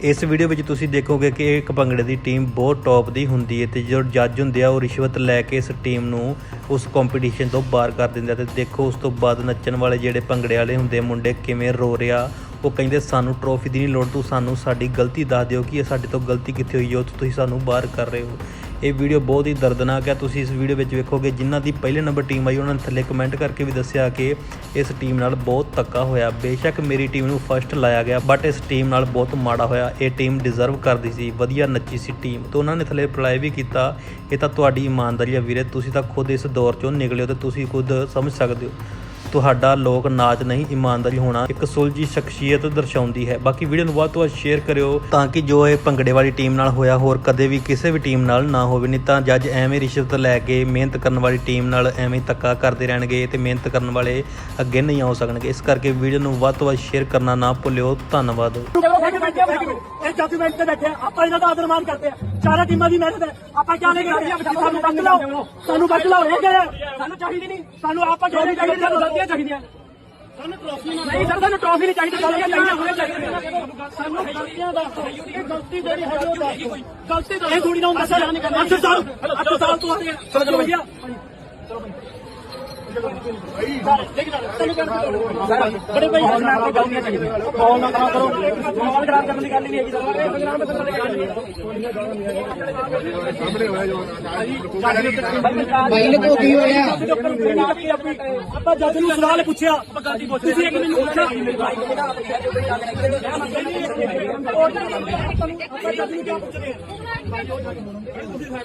ਇਸ ਵੀਡੀਓ ਵਿੱਚ ਤੁਸੀਂ ਦੇਖੋਗੇ ਕਿ ਇੱਕ ਭੰਗੜੇ ਦੀ ਟੀਮ ਬਹੁਤ ਟੌਪ ਦੀ ਹੁੰਦੀ ਹੈ ਤੇ ਜੋ ਜੱਜ ਹੁੰਦੇ ਆ, ਉਹ ਰਿਸ਼ਵਤ ਲੈ ਕੇ ਇਸ ਟੀਮ ਨੂੰ ਉਸ ਕੰਪੀਟੀਸ਼ਨ ਤੋਂ ਬਾਹਰ ਕਰ ਦਿੰਦੇ ਆ ਤੇ ਦੇਖੋ ਉਸ ਤੋਂ ਬਾਅਦ ਨੱਚਣ ਵਾਲੇ ਜਿਹੜੇ ਭੰਗੜੇ ਵਾਲੇ ਹੁੰਦੇ ਮੁੰਡੇ ਕਿਵੇਂ ਰੋ ਰਿਹਾ ਉਹ ਕਹਿੰਦੇ ਸਾਨੂੰ ਟਰੋਫੀ ਦੀ ਨਹੀਂ ਲੋੜ, ਤੂੰ ਸਾਨੂੰ ਸਾਡੀ ਗਲਤੀ ਦੱਸ ਦਿਓ ਕਿ ਇਹ ਸਾਡੇ ਤੋਂ ਗਲਤੀ ਕਿੱਥੇ ਹੋਈ ਹੈ, ਉਹ ਤੁਸੀਂ ਸਾਨੂੰ ਬਾਹਰ ਕਰ ਰਹੇ ਹੋ। ਇਹ ਵੀਡੀਓ ਬਹੁਤ ਹੀ ਦਰਦਨਾਕ ਹੈ। ਤੁਸੀਂ ਇਸ ਵੀਡੀਓ ਵਿੱਚ ਵੇਖੋਗੇ ਜਿਨ੍ਹਾਂ ਦੀ ਪਹਿਲੇ ਨੰਬਰ ਟੀਮ ਆਈ, ਉਹਨਾਂ ਨੇ ਥੱਲੇ ਕਮੈਂਟ ਕਰਕੇ ਵੀ ਦੱਸਿਆ ਕਿ ਇਸ ਟੀਮ ਨਾਲ ਬਹੁਤ ਧੱਕਾ ਹੋਇਆ। ਬੇਸ਼ੱਕ ਮੇਰੀ ਟੀਮ ਨੂੰ ਫਸਟ ਲਾਇਆ ਗਿਆ ਬਟ ਇਸ ਟੀਮ ਨਾਲ ਬਹੁਤ ਮਾੜਾ ਹੋਇਆ। ਇਹ ਟੀਮ ਡਿਜ਼ਰਵ ਕਰਦੀ ਸੀ, ਵਧੀਆ ਨੱਚੀ ਸੀ ਟੀਮ। ਤੋਂ ਉਹਨਾਂ ਨੇ ਥੱਲੇ ਰਿਪਲਾਈ ਵੀ ਕੀਤਾ, ਇਹ ਤਾਂ ਤੁਹਾਡੀ ਇਮਾਨਦਾਰੀ ਆ ਵੀਰੇ, ਤੁਸੀਂ ਤਾਂ ਖੁਦ ਇਸ ਦੌਰ ਚੋਂ ਨਿਕਲੇ ਹੋ ਤੇ ਤੁਸੀਂ ਖੁਦ ਸਮਝ ਸਕਦੇ ਹੋ। ਤੁਹਾਡਾ ਲੋਕ ਨਾਚ ਨਹੀਂ, ਇਮਾਨਦਾਰੀ ਹੋਣਾ ਇੱਕ ਸੁਲਝੀ ਸ਼ਖਸੀਅਤ ਦਰਸਾਉਂਦੀ ਹੈ। ਬਾਕੀ ਵੀਡੀਓ ਨੂੰ ਵੱਧ ਤੋਂ ਵੱਧ ਸ਼ੇਅਰ ਕਰਿਓ ਤਾਂ ਕਿ ਜੋ ਇਹ ਭੰਗੜੇ ਵਾਲੀ ਟੀਮ ਨਾਲ ਹੋਇਆ, ਹੋਰ ਕਦੇ ਵੀ ਕਿਸੇ ਵੀ ਟੀਮ ਨਾਲ ਨਾ ਹੋਵੇ। ਨਹੀਂ ਤਾਂ ਜੱਜ ਐਵੇਂ ਰਿਸ਼ਵਤ ਲੈ ਕੇ ਮਿਹਨਤ ਕਰਨ ਵਾਲੀ ਟੀਮ ਨਾਲ ਐਵੇਂ ਧੱਕਾ ਕਰਦੇ ਰਹਿਣਗੇ ਤੇ ਮਿਹਨਤ ਕਰਨ ਵਾਲੇ ਅੱਗੇ ਨਹੀਂ ਆ ਸਕਣਗੇ। ਇਸ ਕਰਕੇ ਵੀਡੀਓ ਨੂੰ ਵੱਧ ਤੋਂ ਵੱਧ ਸ਼ੇਅਰ ਕਰਨਾ ਨਾ ਭੁੱਲਿਓ। ਧੰਨਵਾਦ। ਇਹ ਜੱਜਮੈਂਟ ਤੇ ਬੈਠੇ ਆਪਾਂ ਇਹਨਾਂ ਦਾ ਆਦਰ ਮਾਨ ਕਰਦੇ ਆ। ਚਾਰਾਂ ਟੀਮਾਂ ਦੀ ਮਿਹਨਤ ਹੈ। ਆਪਾਂ ਕਿਆ ਲੈ ਕੇ ਆਏ ਆ ਸਾਨੂੰ ਬੱਕ ਲਾਓ। ਸਾਨੂੰ ਬੱਕ ਲਾਓ ਇਹ ਕਿਹਾ ਸਾਨੂੰ ਚਾਹੀਦੀ ਨਹੀਂ ਸਾਨੂੰ ਆਪਾਂ ਟਰੋਫੀ ਚਾਹੀਦੀ ਸਾਨੂੰ ਗਲਤੀਆਂ ਚਾਹੀਦੀਆਂ। ਸਾਨੂੰ ਟਰੋਫੀ ਨਹੀਂ ਸਰ ਸਾਨੂੰ ਟਰੋਫੀ ਨਹੀਂ ਚਾਹੀਦੀ ਗਲਤੀਆਂ ਚਾਹੀਦੀਆਂ। ਹੋਣੀਆਂ ਚਾਹੀਦੀਆਂ ਸਾਨੂੰ ਗਲਤੀਆਂ ਦਾ ਇਹ ਗਲਤੀ ਜਿਹੜੀ ਹੈ ਉਹ ਦੱਸ। ਗਲਤੀ ਤਾਂ ਇਹ ਥੋੜੀ ਨਾ ਹੁੰਦਾ ਸਰ ਅੱਠ ਸਾਲ ਅੱਠ ਸਾਲ ਤੋਂ ਆ ਰਹੇ ਚਲੋ ਚਲੋ ਭਈਆ ਬੜੇ ਭਾਈ ਹੁਣ ਆਪको ਗਲਤੀਆਂ ਚਾਹੀਦੀਆਂ ਮਾਹੌਲ ਨਾ ਖਰਾਬ ਕਰੋ ਮਾਹੌਲ ਖਰਾਬ ਕਰਨ ਦੀ ਗੱਲ ਹੀ ਨਹੀਂ ਹੈਗੀ ਸਰ ਗਰਾਊਂਡ ਤੇ ਕਰਨ ਦੀ ਗੱਲ ਨਹੀਂ ਭਾਈ ਨੇ ਕੋ ਕੀ ਹੋਇਆ ਆਪਾਂ ਜੱਜ ਨੂੰ ਸਵਾਲ ਪੁੱਛਿਆ ਤੁਸੀਂ ਇੱਕ ਮੈਨੂੰ ਪੁੱਛਿਆ ਆਪਾਂ ਜੱਜ ਨੂੰ ਕਿਆ ਪੁੱਛਦੇ ਆ